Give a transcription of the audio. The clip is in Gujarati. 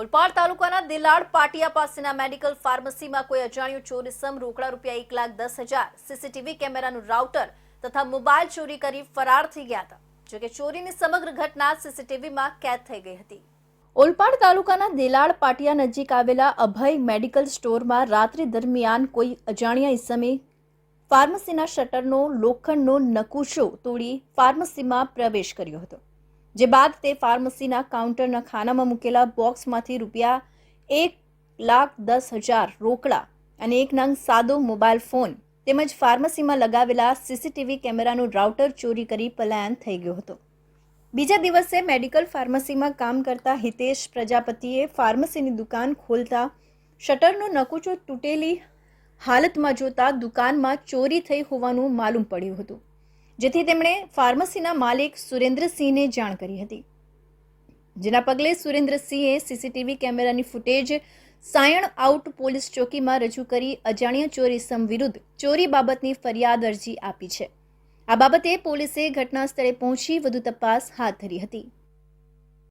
ઓલપાડ તાલુકાના દિલાડ પાટિયા પાસેના મેડિકલ ફાર્મસીમાં કોઈ અજાણ્યું ચોરીસમ રોકડા રૂપિયા એક લાખ દસ હજાર સીસીટીવી કેમેરાનું રાઉટર તથા મોબાઈલ ચોરી કરી ફરાર થઈ ગયા હતા જોકે ચોરીની સમગ્ર ઘટના સીસીટીવીમાં કેદ થઈ ગઈ હતી. ઓલપાડ તાલુકાના દેલાડ પાટિયા નજીક આવેલા અભય મેડિકલ સ્ટોરમાં રાત્રિ દરમિયાન કોઈ અજાણ્યા ઇસમે ફાર્મસીના શટરનો, લોખંડનો નકુશો તોડી ફાર્મસીમાં પ્રવેશ કર્યો હતો. જે બાદ તે ફાર્મસીના કાઉન્ટરના ખાનામાં મૂકેલા બોક્સમાંથી રૂપિયા એક લાખ દસ હજાર રોકડા અને એક નંગ સાદો મોબાઈલ ફોન તેમજ ફાર્મસીમાં લગાવેલા સીસીટીવી કેમેરાનું રાઉટર ચોરી કરી પલાયન થઈ ગયો હતો. બીજા દિવસે મેડિકલ ફાર્મસીમાં કામ કરતા હિતેશ પ્રજાપતિએ ફાર્મસીની દુકાન ખોલતા શટરનો નકુચો તૂટેલી હાલતમાં જોતા દુકાનમાં ચોરી થઈ હોવાનું માલુમ પડ્યું હતું. જેથી તેમણે ફાર્મસીના માલિક સુરેન્દ્રસિંહને જાણ કરી હતી. જેના પગલે સુરેન્દ્રસિંહે સીસીટીવી કેમેરાની ફૂટેજ, સાયણ આઉટ પોલીસ ચોકીમાં રજૂ કરી અજાણ્યા ચોરી સમ વિરુદ્ધ ચોરી બાબતની ફરિયાદ અરજી આપી છે. આ બાબતે પોલીસે ઘટના સ્થળે પહોંચી વધુ તપાસ હાથ ધરી હતી.